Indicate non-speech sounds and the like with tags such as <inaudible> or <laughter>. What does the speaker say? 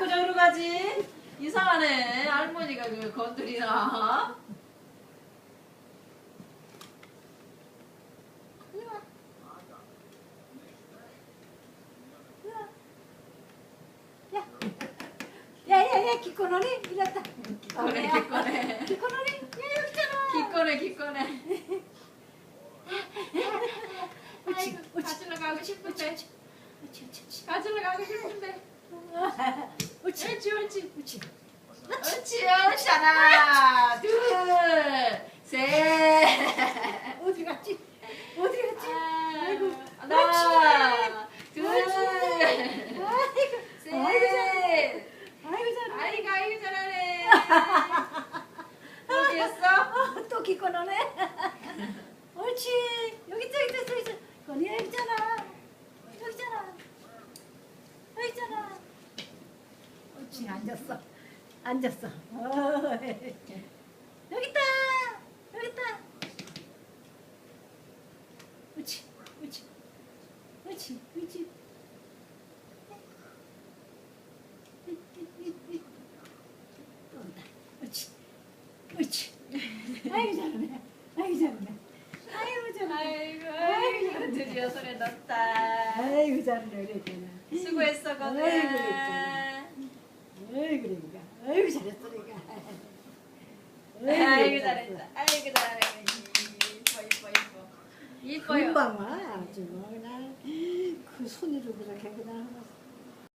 자꾸 저기로 가지? 이상하네. 할머니가 그 건드리나. 야야야 기꺼너니 이랬다. 기꺼네, 기꺼네. 기꺼너니 야 여기 있잖아. 기꺼네, 기꺼네. 아이고. 가지러 가고 싶은데. 가지러 가고 싶은데. 옳지 옳지, 옳지. 옳지. 옳지. 하나, 둘, 셋. 어디 갔지? 어디 갔지? 아이고, 하나, 둘, 아이고, 셋. 아이고 잘. 아이고, 아이고, 잘하네. 여기였어? <laughs> 어, 또 기꺼너네. 옳지. 여기 있다 여기 있다 여기 있다. 건이야 여기 있잖아. 여기 있잖아. 여기 있잖아. 옳 지 앉았어. 앉았어. 어, 여기 있다. 여기 있다. 옳지. 옳지. 옳지. 옳지. 또 온다. 옳지. 옳지. 아이고 잘하네. 아이고 잘하네. 아이고 잘하네. 아이고, 아이고, 드디어 손에 넣었다. 아이고 잘하네. 수고했어, 건우야. 아이고 그랬잖아. 아이고 그러니까. 아이고 잘했어 그러니까. <laughs> 아이고, 잘했다. 아이고, 잘하네. 이뻐, 이뻐, 이뻐. 이뻐요. 금방 와 아주 뭐 그냥 그 손으로 그렇게 그냥 하면서